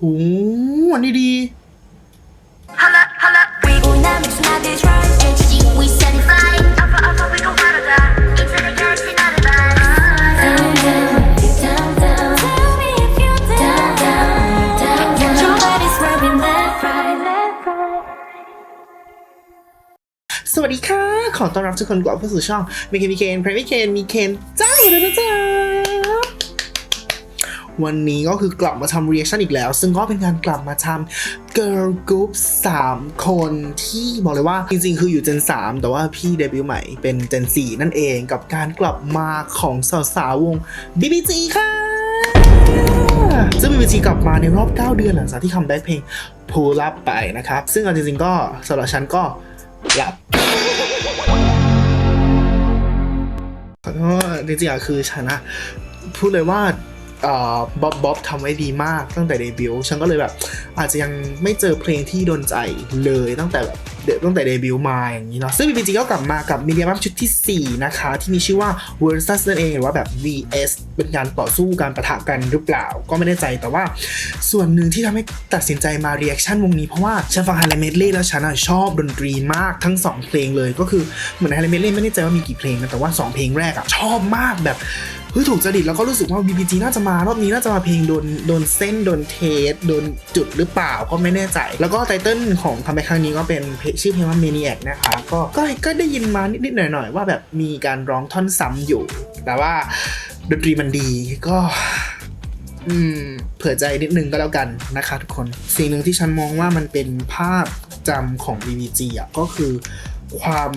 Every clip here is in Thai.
โอ้อันนี้ดี We will not mix not this right HG we certified Alpha Alpha we gon' paradise Into the galaxy not a Down down down down Tell me if you down down down down Your body's rubbing left right left right สวัสดีค่ะ ขอต้อนรับทุกคนกลับเข้าสู่ช่องมีเคนมีเคนพรมีเคนมีเคนจ้าเลยนะจ๊ะ วันนี้ก็คือกลับมาทำ reaction อีกแล้ว ซึ่งก็เป็นการกลับมาทำ girl group 3 คนที่บอกเลยว่า จริงๆ คืออยู่ Gen 3แต่ว่าพี่เดบิวต์ใหม่เป็น Gen 4นั่นเองกับการกลับมาของสาวๆวง BBG ค่ะ ซึ่ง BBG กลับมาในรอบ 9 เดือนหลังจากที่คัมแบ็กเพลง Pull Up ไปนะครับ ซึ่งเอาจริงๆ ก็สำหรับฉันก็หลับขอโทษจริงๆอะคือฉันอะพูดเลยว่า บ๊อบบ๊อบทำไว้ดีมากตั้งแต่เดบิวต์ฉันก็เลยแบบ อาจจะยังไม่เจอเพลงที่โดนใจเลยตั้งแต่แบบตั้งแต่เดบิวต์มาอย่างนี้เนาะซึ่ง BBG ก็กลับมากับมีเดียมัชุดที่ 4 นะคะ ที่มีชื่อว่า Versus นั่นเองหรือว่าแบบ VS เป็นการต่อสู้การประทะกันหรือเปล่า ก็ไม่แน่ใจแต่ว่าส่วนหนึ่งที่ทำให้ตัดสินใจมา reaction วงนี้เพราะว่าฉันฟังไฮไลท์เมดเล่แล้วฉันชอบดนตรีมากทั้ง 2 เพลงเลยก็คือเหมือนไฮไลท์เมดเล่ไม่แน่ใจว่ามีกี่เพลงนะแต่ว่า 2 เพลงแรกอะชอบมากแบบ เฮ้ยถูกจริตแล้วก็รู้สึกว่า BBG น่าจะมารอบนี้น่าจะมาเพลงโดนโดนเส้นโดนเทสโดนจุดหรือเปล่าก็ไม่แน่ใจ แล้วก็ไตเติ้ลของคัมแบ็กครั้งนี้ก็เป็นชื่อเพลงว่า Maniac นะคะก็ก็ก็ได้ยินมานิดๆหน่อยๆว่าแบบมีการร้องท่อนซ้ำอยู่ แต่ว่าดนตรีมันดีก็อืมเผื่อใจนิดนึงก็แล้วกันนะคะทุกคนสิ่งหนึ่งที่ฉันมองว่ามันเป็นภาพจำของ BBG อะก็คือความ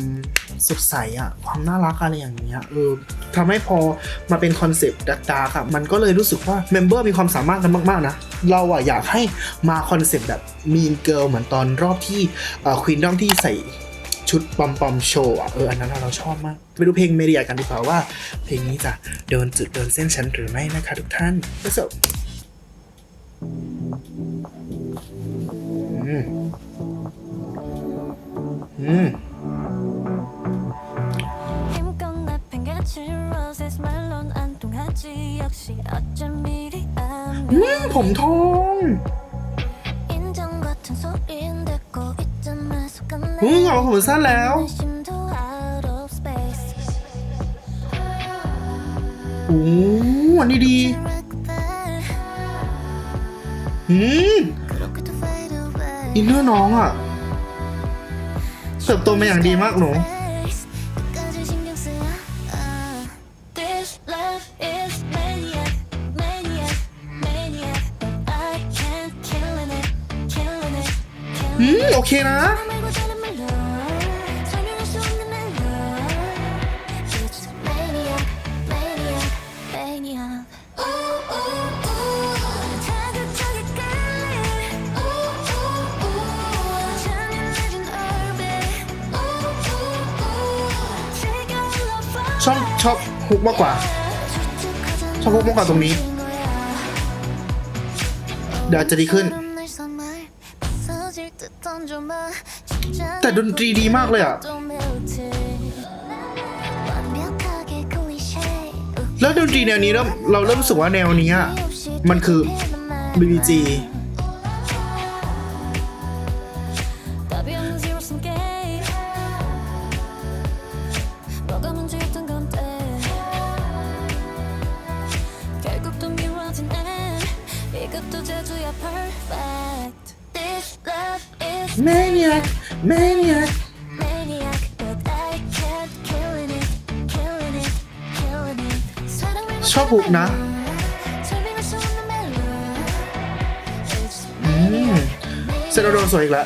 สดใสอะความน่ารักอะไรอย่างเงี้ยเออทำให้พอมาเป็นคอนเซปต์ดักดาร์กอะมันก็เลยรู้สึกว่าเมมเบอร์มีความสามารถกันมากๆนะ เราอะอยากให้มาคอนเซปต์แบบมีนเกิลเหมือนตอนรอบที่ควีนดอมที่ใส่ชุดปอมปอมโชว์อะเอออันนั้นเราชอบมาก ไปดูเพลงเมเดียกันดีกว่าว่า เพลงนี้จะโดนจุดโดนเส้นฉันหรือไม่นะคะทุกท่าน Let's go อืมอืม ผมทองหูงออกผมสั้นแล้วโอ้หอันนี้ดีอืมอินเนอร์น้องอะเติบโตมาอย่างดีมากหนู เคนะ ชอบชอบฮุกมากกว่า ชอบฮุกมากกว่าตรงนี้ เดี๋ยวจะดีขึ้น แต่ดนตรีดีมากเลยอ่ะ แล้วดนตรีแนวนี้เราเราเริ่มรู้สึกว่าแนวนี้อะมันคือ BBG 답이 없는 zero sum game 뭐가 문제였던 건데 결국 또 미뤄진 end 이것도 제주야 perfect This love is maniac maniac ชอบบุกนะอืมเซโรโดนสวยอีกแล้ว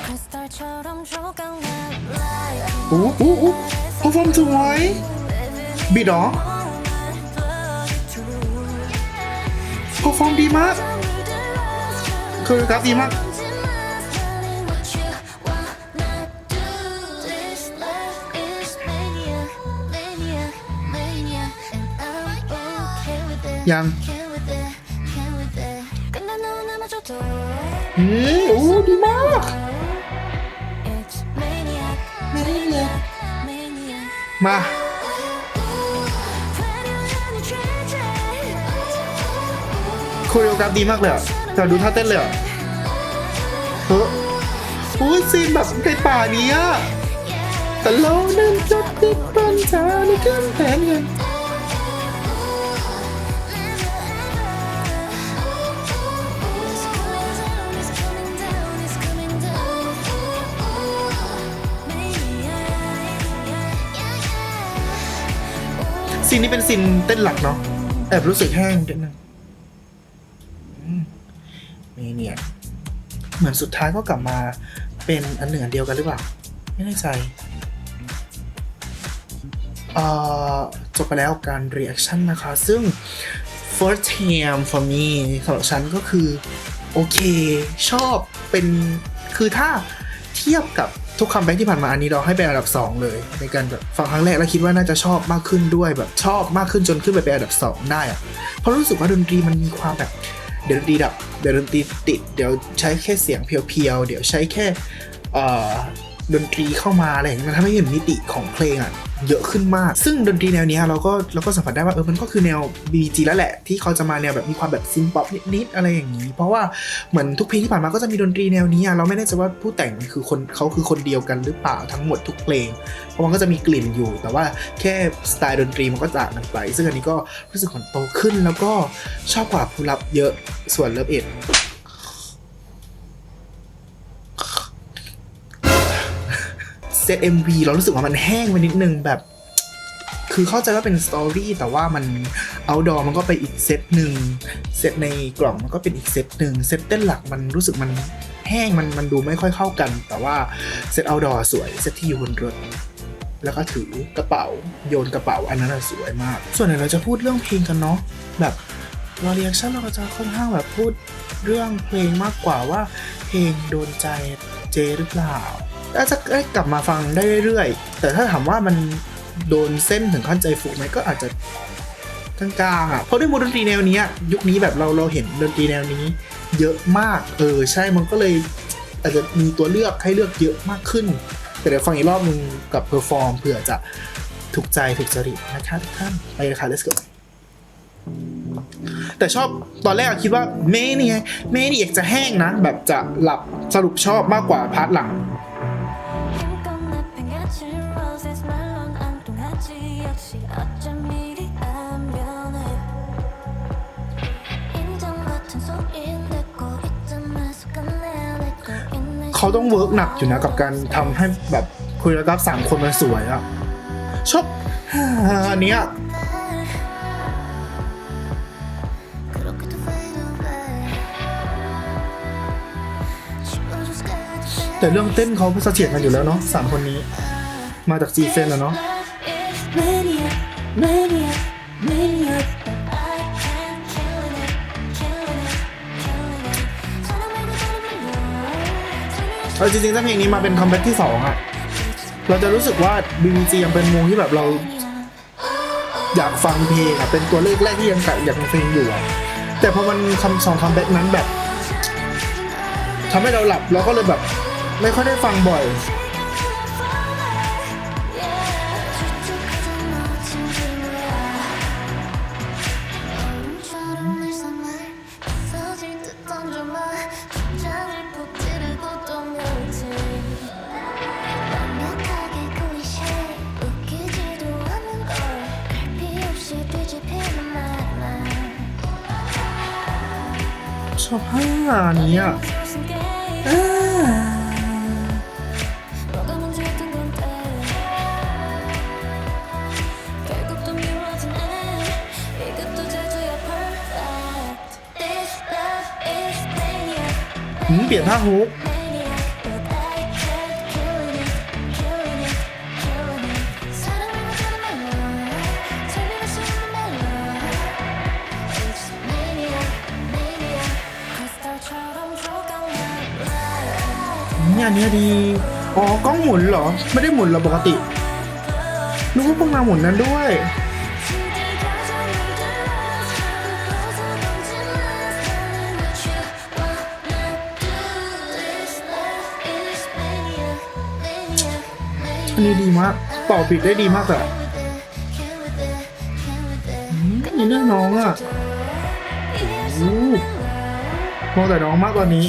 อู้อู้อู้พฟอร์มสวยบีดอพอฟอร์มดีมากคือกราฟดีมาก ยังอืมอู้ดีมากมาโคเรียกราฟดีมากเลยอะแต่ดูท่าเต้นเลยอะเฮ้อโอ้ยซีนแบบในป่านี้อะแต่เรานั้นจะติดปัญหาในกำแพงเงิน ซีนนี้เป็นซีนเต้นหลักเนาะแอบรู้สึกแห้งนิดนึงอืมนี่เนี่ย เหมือนสุดท้ายก็กลับมาเป็นอันหนึ่งอันเดียวกันหรือเปล่า ไม่แน่ใจจบไปแล้วการ reaction นะคะ ซึ่ง first time for me สำหรับฉันก็คือ โอเค ชอบเป็นคือถ้าเทียบกับ ทุกคัมแบ็กที่ผ่านมาอันนี้เราให้เป็นอันดับ 2 เลย ในการแบบฟังครั้งแรกแล้วคิดว่าน่าจะชอบมากขึ้นด้วยแบบชอบมากขึ้นจนขึ้นไปเป็นอันดับ 2 ได้อะเพราะรู้สึกว่าดนตรีมันมีความแบบเดี๋ยวดนตรีดับเดี๋ยวดนตรีติดเดี๋ยวใช้แค่เสียงเพียวๆเดี๋ยวใช้แค่ ดนตรีเข้ามาอะไรอย่างเงี้ยมันทำให้เห็นมิติของเพลงอะเยอะขึ้นมาก ซึ่งดนตรีแนวนี้เราก็เราก็สัมผัสได้ว่าเออมันก็คือแนว BG แล้วแหละ ที่เขาจะมาแนวแบบมีความแบบซินป๊อปนิดๆอะไรอย่างนี้ เพราะว่าเหมือนทุกเพลงที่ผ่านมาก็จะมีดนตรีแนวนี้เราไม่แน่ใจว่าผู้แต่งคือคนเขาคือคนเดียวกันหรือเปล่าทั้งหมดทุกเพลง เพราะมันก็จะมีกลิ่นอยู่ แต่ว่าแค่สไตล์ดนตรีมันก็ต่างกันไป ซึ่งอันนี้ก็รู้สึกมันโตขึ้นแล้วก็ชอบกว่าผู้รับเยอะส่วนเลิฟเอ็ด เซต MV เรารู้สึกว่ามันแห้งไปนิดนึงแบบ คือเข้าใจว่าเป็นสตอรี่แต่ว่ามันเอาดอมันก็ไปอีกเซตหนึ่งเซตในกล่องมันก็เป็นอีกเซตหนึ่งเซตเต้นหลักมันรู้สึกมันแห้งมันมันดูไม่ค่อยเข้ากัน แต่ว่าเซตเอาดอสวยเซตที่อยู่บนรถแล้วก็ถือกระเป๋าโยนกระเป๋าอันนั้นสวยมาก ส่วนไหนเราจะพูดเรื่องเพลงกันเนาะแบบเราเรียกชั่นเราก็จะค่อนข้างแบบพูดเรื่องเพลงมากกว่าว่าเพลงโดนใจเจหรือเปล่า อาจะได้กลับมาฟังได้เรื่อยๆ แต่ถ้าถามว่ามันโดนเส้นถึงขั้นใจฟูไหมก็อาจจะกลางๆอะ เพราะด้วยโมดนตรีแนวนี้ยุคนี้แบบเราเราเห็นดนตรีแนวนี้ เยอะมาก เออใช่ มันก็เลยอาจจะมีตัวเลือกให้เลือกเยอะมากขึ้น แต่เดี๋ยวฟังอีกรอบนึงกับเพอร์ฟอร์มเผื่อจะถูกใจถูกจริตนะคะทุกท่านไปเลยค่ะ let's go แต่ชอบตอนแรกคิดว่าเมนี่ไงเมนี่อยากจะแห้งนะ แบบจะหลับสรุปชอบมากกว่าพาร์ทหลัง เขาต้องเวิร์กหนักอยู่นะกับการทำให้แบบคุยระดับสามคนมันสวยอะชอบอันนี้ยแต่เรื่องเต้นเขาเสถียรกันอยู่แล้วเนาะสามคนนี้ มาจากจีเซนอะเนาะ เอาจริงๆถ้าเพลงนี้มาเป็นคัมแบ็กที่สองอะเราจะรู้สึกว่า BBG ยังเป็นวงที่แบบเรา อยากฟังเพลงอะเป็นตัวเลขแรกที่ยังกะอยากฟังเพลงอยู่อะแต่พอมันคำสองคัมแบ็กนั้นแบบทำให้เราหลับเราก็เลยแบบ ไม่ค่อยได้ฟังบ่อย 저 하나 아니야. 아. 음, 别怕红。 เนี่ยอันเนี้ยดี อ๋อกล้องหมุนเหรอ ไม่ได้หมุนเหรอปกตินึกว่าพวกนาหมุนนั้นด้วย อันนี้ดีมากต่อปิดได้ดีมากอะอืมนี่เรื่องน้องอะโอ้โหมองแต่น้องมากกว่านี้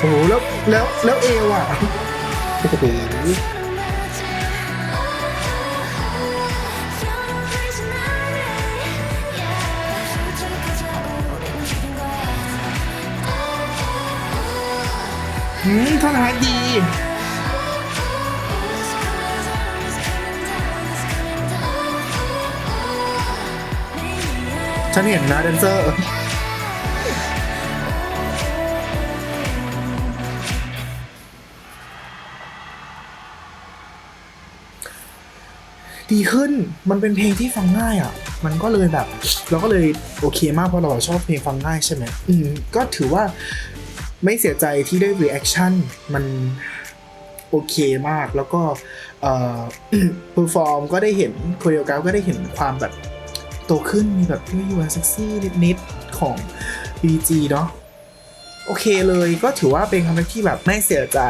โอ้โหแล้วแล้วแล้วเอวอะโอ้โหอืมท่อนฮาร์ดดี ฉันเห็นนะแดนเซอร์ ดีขึ้นมันเป็นเพลงที่ฟังง่ายอะ มันก็เลยแบบ เราก็เลยโอเคมากเพราะเราชอบเพลงฟังง่ายใช่ไหมอืมก็ถือว่าไม่เสียใจที่ได้ reaction มันโอเคมากแล้วก็เอ่อเพอร์ฟอร์มก็ได้เห็นโคเรียกราฟก็ได้เห็นความแบบโตขึ้นมีแบบยั่วยวเซ็กซี่นิดๆของ BG เนาะโอเคเลยก็ถือว่าเป็นคำแรกที่แบบไม่เสียใจ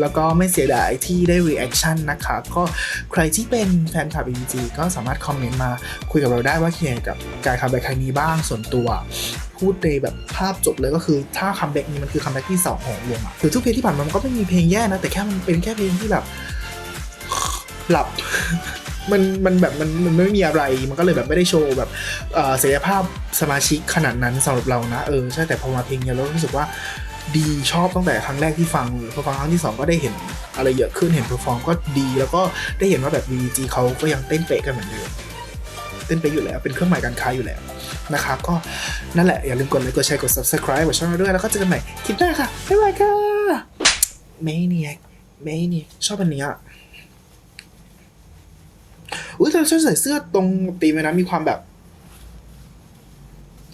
แล้วก็ไม่เสียดายที่ได้ reaction นะคะ ก็ใครที่เป็นแฟนคลับ BG ก็สามารถคอมเมนต์มาคุยกับเราได้ว่าคิดยังไงกับการคัมแบ็กครั้งนี้บ้างส่วนตัว พูดในแบบภาพจบเลยก็คือถ้าคัมแบ็กนี้มันคือคัมแบ็กที่ 2 ของวงอะคือทุกเพลงที่ผ่านมามันก็ไม่มีเพลงแย่นะ แต่แค่มันเป็นแค่เพลงที่แบบหลับมันมันแบบมันมันไม่มีอะไรมันก็เลยแบบไม่ได้โชว์แบบศักยภาพสมาชิกขนาดนั้นสำหรับเรานะเออใช่แต่พอมาเพลงเนี้ยเรารู้สึกว่า ดีชอบตั้งแต่ครั้งแรกที่ฟังเลยพอฟังครั้งที่สองก็ได้เห็นอะไรเยอะขึ้นเห็นเพอร์ฟอร์มก็ดี แล้วก็ได้เห็นว่าแบบ VG เขาก็ยังเต้นเป๊ะกันเหมือนเดิมเต้นเป๊ะอยู่แล้วเป็นเครื่องหมายการค้าอยู่แล้วนะครับก็นั่นแหละ อย่าลืมกดไลค์กดแชร์กด subscribe กดช่องเราด้วย แล้วก็เจอกันใหม่คลิปหน้าค่ะ บ๊ายบายค่ะ Maniac Maniac ชอบอันเนี้ยอุ้ยแต่ฉันใส่เสื้อตรงตีมเลยนะมีความแบบ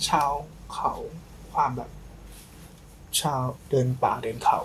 ชาวเขาความแบบ ชาวเดินป่าเดินเขา